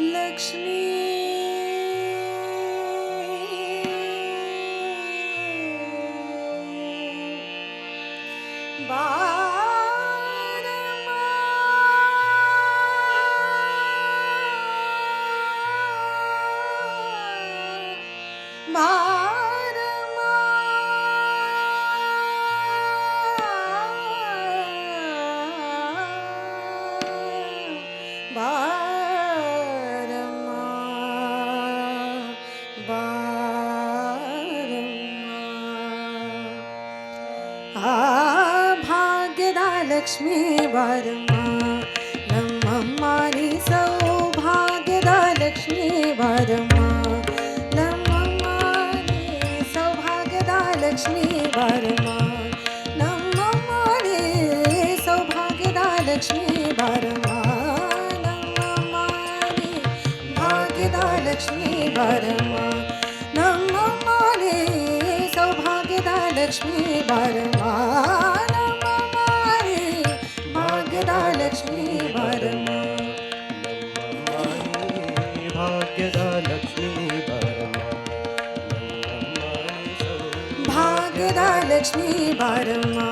Lakshmi. Lakshmi वारम्मा नम्मम्मानि सौभाग्यद Lakshmi वारम्मा नम्मम्मानि सौभाग्यद Lakshmi वारम्मा नम्मम्मानि सौभाग्यदा Lakshmi वारम्मा नम्मम्मानि भाग्यदा Lakshmi वारम्मा नम्मम्मानि सौभाग्यद Lakshmi Verma. வரதா லட்சுமி பாரம்மா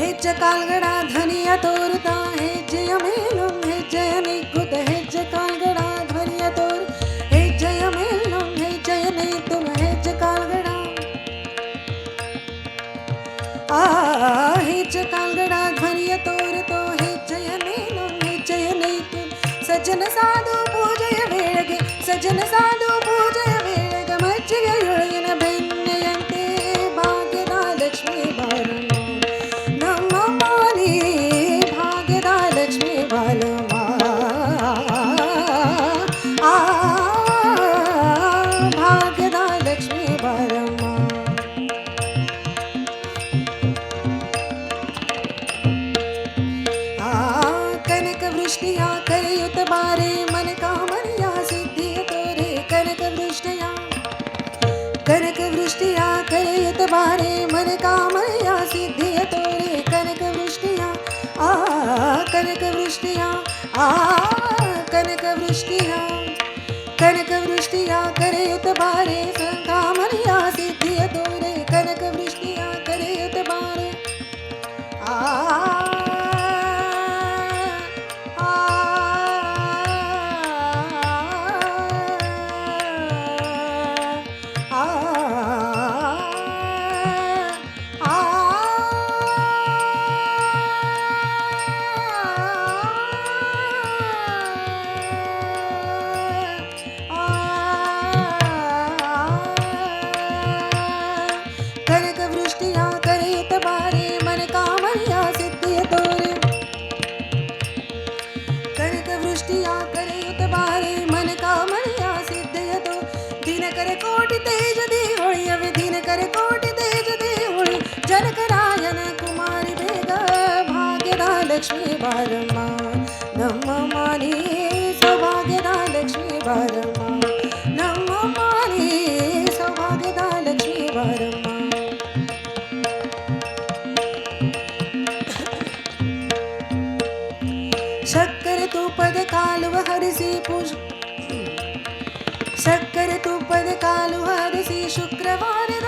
ಹೆಜ್ಜ ಕಾಲ್ಗಡ ಧ್ವನಿಯ ತೋರುತ್ತಾ ಹೆಜ್ಜೆಯ ಮೇಲು ಹೆಜ್ಜೆಯ ನಿಗ್ಗುತ್ತ ಹೆಜ್ಜೆ ಕಾಲ್ಗಡ ಧ್ವನಿಯ ತೋರು ಹೆಜ್ಜೆಯ ಮೇಲು ಹೆಜ್ಜೆಯ ನಿದ್ದು ಹೆಜ್ಜೆ ಕಾಲ್ಗಡ ಆ ಹೆಜ್ಜೆ ಕಾಲ್ಗಡ ಧ್ವನಿಯ ತೋರುತ್ತೋ ಹೆಜ್ಜೆಯ ಮೇಲು ಹೆಜ್ಜೆಯ ನಿದ್ದು ಸಜ್ಜನ ಸಾಧು ಪೂಜೆಯ ವೇಳೆಗೆ ಸಜ್ಜನ ಸಾಧು दृष्टिया युत बारे ತುಪ್ಪದ ಕಾಲುವ ಹರಿಸಿ ಪೂಜ. ಸಕ್ಕರೆ ತುಪ್ಪದ ಕಾಲುವ ಹರಿಸಿ ಶುಕ್ರವಾರದ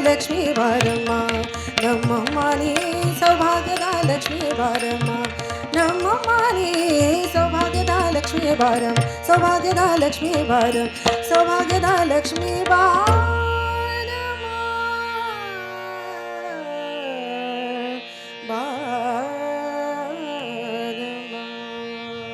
लक्ष्मी वारमा ब्रह्ममानी सौभाग्यदा लक्ष्मी वारमा ब्रह्ममानी सौभाग्यदा लक्ष्मी वारं सौभाग्यदा लक्ष्मी वारं सौभाग्यदा लक्ष्मी वार